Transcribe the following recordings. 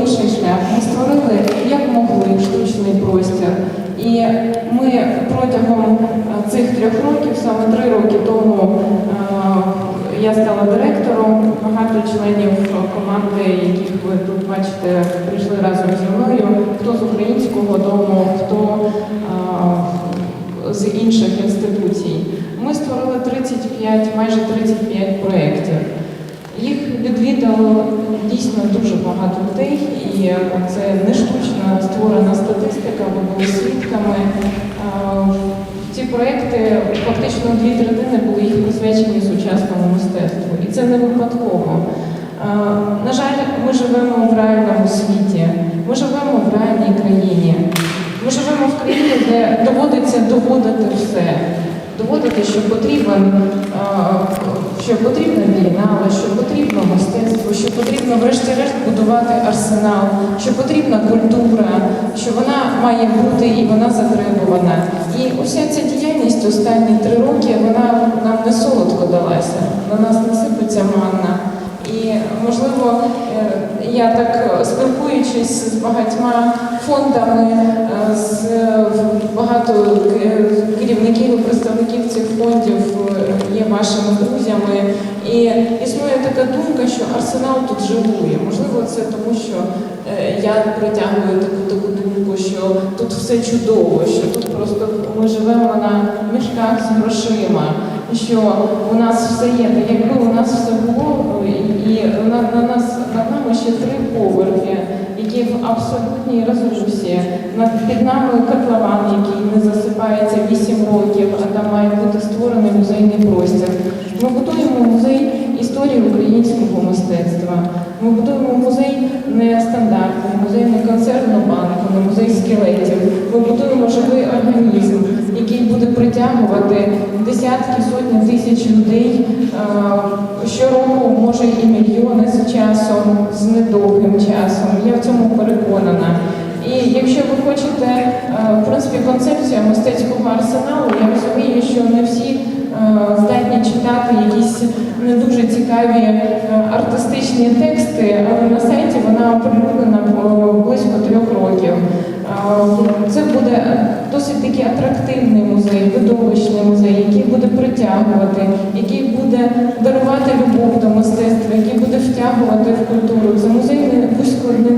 інший шлях. Ми створили як могли штучний простір. І ми протягом е, цих трьох років, саме три роки тому, е, я стала директором. Багато членів команди, яких ви тут бачите, прийшли разом зі мною. Хто з українського дому, хто е, з інших інституцій. Ми створили 35, майже 35 проєктів. Їх відвідало дійсно дуже багато людей, і це не штучно створена статистика, ви були свідками. Е, Ці проекти фактично дві третини були їх присвячені сучасному мистецтву, і це не випадково. Е, На жаль, ми живемо в реальному світі, ми живемо в реальній країні. Ми живемо в країні, де доводиться доводити все. Доводити, що потрібен, е, що потрібна війна, що потрібно мистецтво, що потрібно врешті-решт будувати арсенал, що потрібна культура, що вона має бути і вона затребувана. І уся ця діяльність останні три роки вона нам не солодко далася. На нас не сипеться манна. І можливо, е, я так е, спілкуючись з багатьма фондами, е, з багато керівників і представників цих фондів є вашими друзями. І існує така думка, що арсенал тут живує. Можливо, це тому, що я притягую таку таку думку, що тут все чудово, що тут просто ми живемо на мішках з грошима, що у нас все є. Та якби у нас все було, і на, на нас над нами ще три поверхи, які в абсолютній розруші. Над під нами котлован, який не засипається 8 років, а там має бути створений музейний простір. Ми будуємо музей історії українського мистецтва. Ми будуємо музей не стандартний, музей не концертну банку, не музей скелетів. Ми будуємо живий організм, який буде притягувати десятки, сотні тисяч людей е, щороку, може і мільйони з часом, з недовгим часом. Я в цьому переконана. І якщо ви хочете, е, в принципі, концепція мистецького арсеналу, я розумію, що не всі е, здатні читати якісь не дуже цікаві артистичні тексти, але на сайті вона оприлюднена близько трьох років. Е, Це буде досить такий атрактивний музей, видовищний музей, який буде притягувати, який буде дарувати любов до мистецтва, який буде втягувати в культуру. Це музей не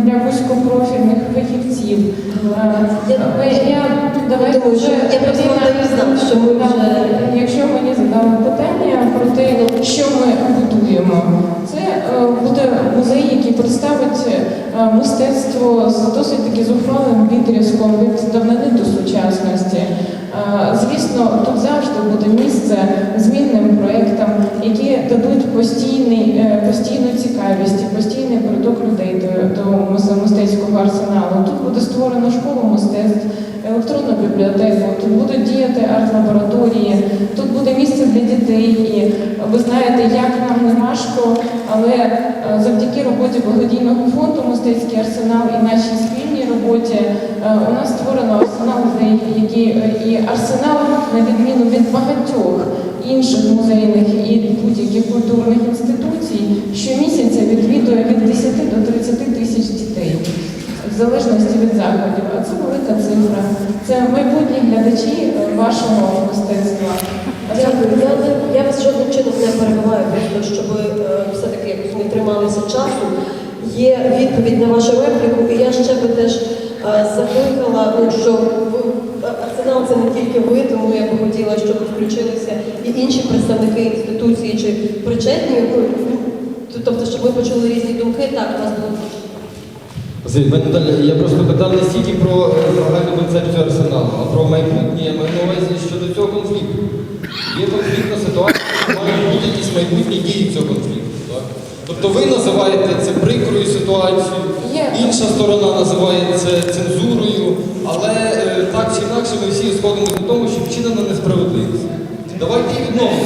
для вузькопрофільних фахівців. Е, Я давайте Тому що вже я просто тоді даю знак, що ми Так, вже- Якщо мені задали питання про те, що ми будуємо, це е, буде музей, який представить е, мистецтво з досить таки зухвалим відрізком від давнини до сучасності. Е, Звісно, тут завжди буде місце змінним проєктам, які дадуть постійний, е, постійну цікавість і постійний приток людей до, до музе- мистецького арсеналу. Тут буде створена школа мистецтв, електронну бібліотеку, тут будуть діяти арт-лабораторії, тут буде місце для дітей. І ви знаєте, як нам не важко, але е, завдяки роботі благодійного фонду Мистецький арсенал і нашій спільній роботі е, у нас створено арсенал який е, і арсенал, на відміну від багатьох інших музейних і будь-яких культурних інституцій, залежності від заходів. А це велика цифра. Це майбутні глядачі е, вашого мистецтва. Дякую. Я, не- я вас жодним чином не перебиваю, просто щоб е, все-таки якось ми трималися часу. Є відповідь на вашу репліку, і я ще би теж е, закликала, ну, що арсенал це не тільки ви, тому я би хотіла, щоб включилися і інші представники інституції чи причетні. ну, Тобто, щоб ми почули різні думки, так, у нас було я просто питав не стільки про загальну концепцію арсеналу, а про майбутнє, я маю на увазі щодо цього конфлікту. Є конфліктна ситуація, мають бути якісь майбутні дії цього конфлікту. Так? Тобто ви називаєте це прикрою ситуацією, інша сторона називає це цензурою, але е, так чи інакше ми всі сходимося на тому, що вчинена несправедливість. Давайте її відновимо.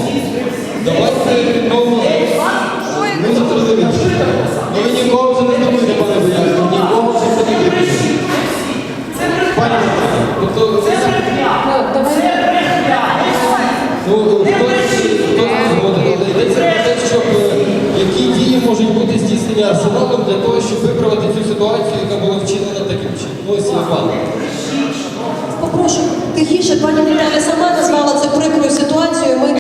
Йдеться тихіше, пані Віталія, сама щоб виправити цю ситуацію. Попрошу